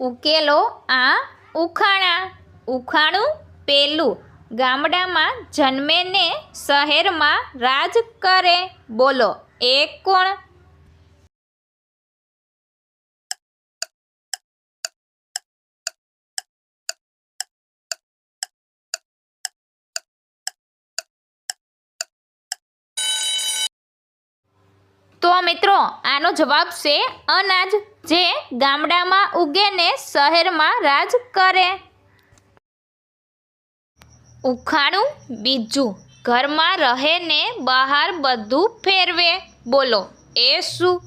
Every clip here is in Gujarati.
ઉકેલો આ ઉખાણા. ઉખાણું પેલું. ગામડામાં જન્મે ને શહેરમાં રાજ કરે. બોલો એ કોણ? તો મિત્રો, આનો જવાબ છે અનાજ, જે ગામડામાં ઉગે ને શહેરમાં રાજ કરે. ઉખાણું બીજું, ઘરમાં રહે ને બહાર બધું ફેરવે. બોલો, એ શું?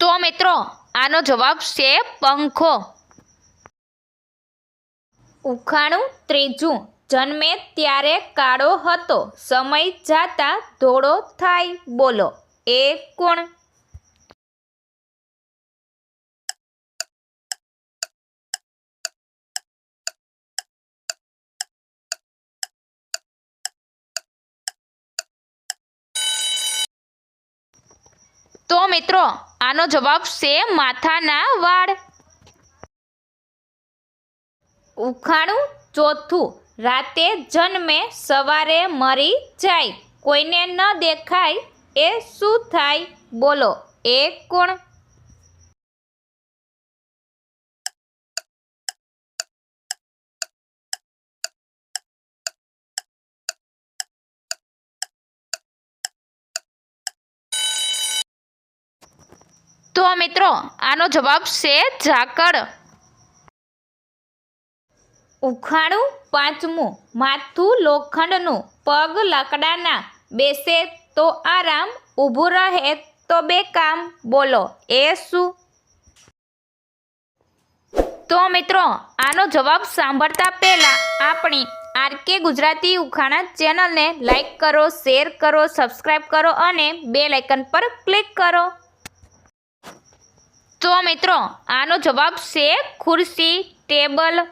તો મિત્રો, આનો જવાબ છે પંખો. ઉખાણું ત્રીજું. જન્મે ત્યારે કાળો હતો. સમય જાતા ધોળો થાય. બોલો, એ કોણ? તો મિત્રો, આનો જવાબ છે માથાના વાળ. ઉખાણું ચોથું. રાતે જન્મે સવારે મરી જાય. કોઈને ન દેખાય એ શું થાય? બોલો. એ કોણ? તો મિત્રો, આનો જવાબ છે ઝાકળ. ઉખાણું પાંચમું, માથું લોખંડનું, પગ લાકડાના, બેસે તો આરામ, ઊભું રહે તો બે કામ, બોલો, એ શું? તો મિત્રો, આનો જવાબ સાંભળતા પહેલાં આપણી આરકે ગુજરાતી ઉખાણા ચેનલને લાઈક કરો, શેર કરો, સબસ્ક્રાઈબ કરો અને બે લાઇકન પર ક્લિક કરો. તો મિત્રો, આનો જવાબ છે ખુરશી, ટેબલ.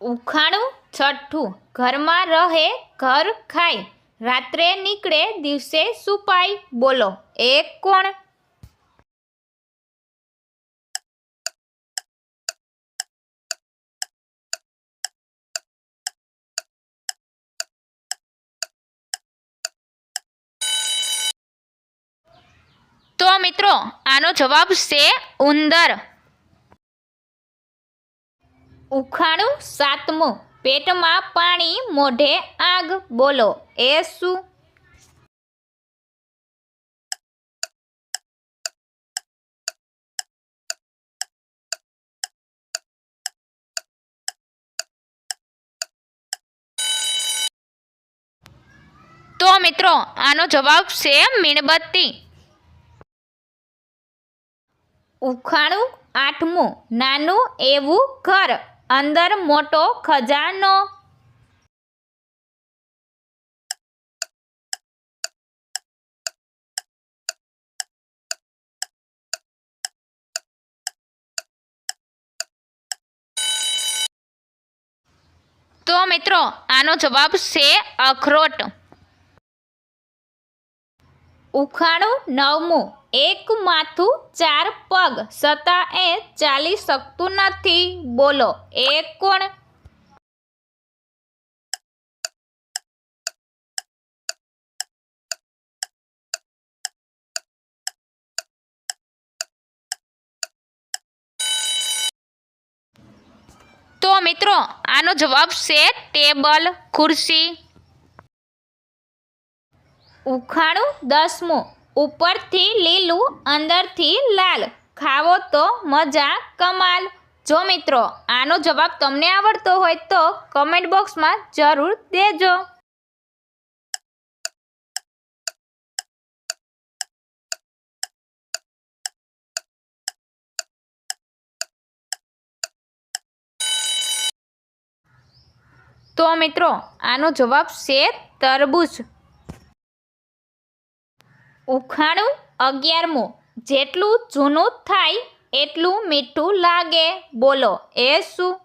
ઉખાણું છઠ્ઠું. ઘરમાં રહે, ઘર ખાય. રાત્રે નીકળે, દિવસે સુપાય બોલો એ કોણ? મિત્રો, આનો જવાબ છે ઉંદર. ઉખાણું સાતમું. પેટમાં પાણી મોઢે આગ. બોલો, એ શું? તો મિત્રો, આનો જવાબ છે મીણબત્તી. ઉખાણું આઠમું. નાનું એવું ઘર. અંદર મોટો ખજાનો. તો મિત્રો આનો જવાબ છે અખરોટ. ઉખાણું નવમું. એક માથું, ચાર પગ. છતાં એ ચાલી શકતું નથી. બોલો, એ કોણ? તો મિત્રો, આનો જવાબ છે ટેબલ, ખુરશી. ઉખાણું દસમું. ઉપરથી લીલું, અંદરથી લાલ. ખાવો તો મજા કમાલ. જો મિત્રો, આનો જવાબ તમને આવડતો હોય તો કમેન્ટ બોક્સમાં જરૂર દેજો. તો મિત્રો, આનો જવાબ છે તરબૂચ. ઉખાણું અગિયારમું. જેટલું જૂનું થાય એટલું મીઠું લાગે. બોલો, એ શું?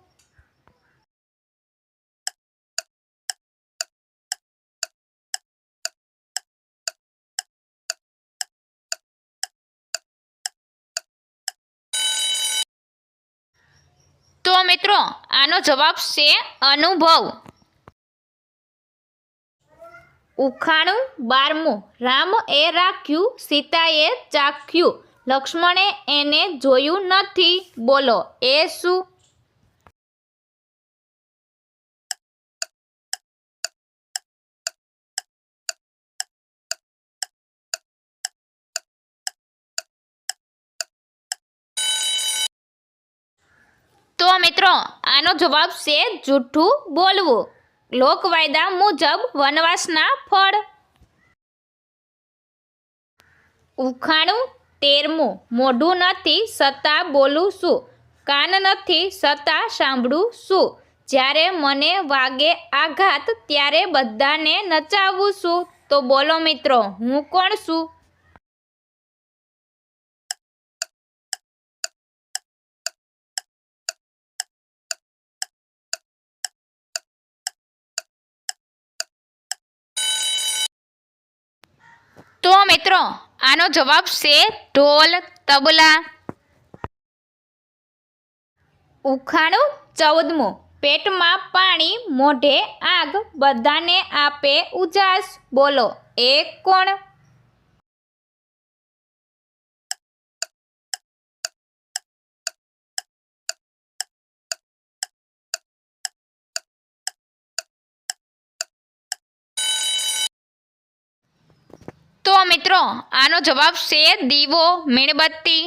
તો મિત્રો, આનો જવાબ છે અનુભવ. ઉખાણું બારમું. રામ એ રાખ્યું, સીતાએ ચાખ્યું. લક્ષ્મણે એને જોયું નથી. બોલો, એ શું? તો મિત્રો, આનો જવાબ છે જૂઠું બોલવું. લોકવાયદા મુજબ વનવાસના ફળ. ઉખાણું તેરમું. મોઢું નથી છતાં બોલું છું કાન નથી છતાં સાંભળું છું જ્યારે મને વાગે આઘાત, ત્યારે બધાને નચાવું છું તો બોલો મિત્રો, હું કોણ છું? મિત્રો, આનો જવાબ છે ઢોલ તબલા. ઉખાણું ચૌદમું. પેટમાં પાણી મોઢે આગ બધાને આપે ઉજાસ. બોલો, એ કોણ? મિત્રો આનો જવાબ છે દીવો મીણબત્તી.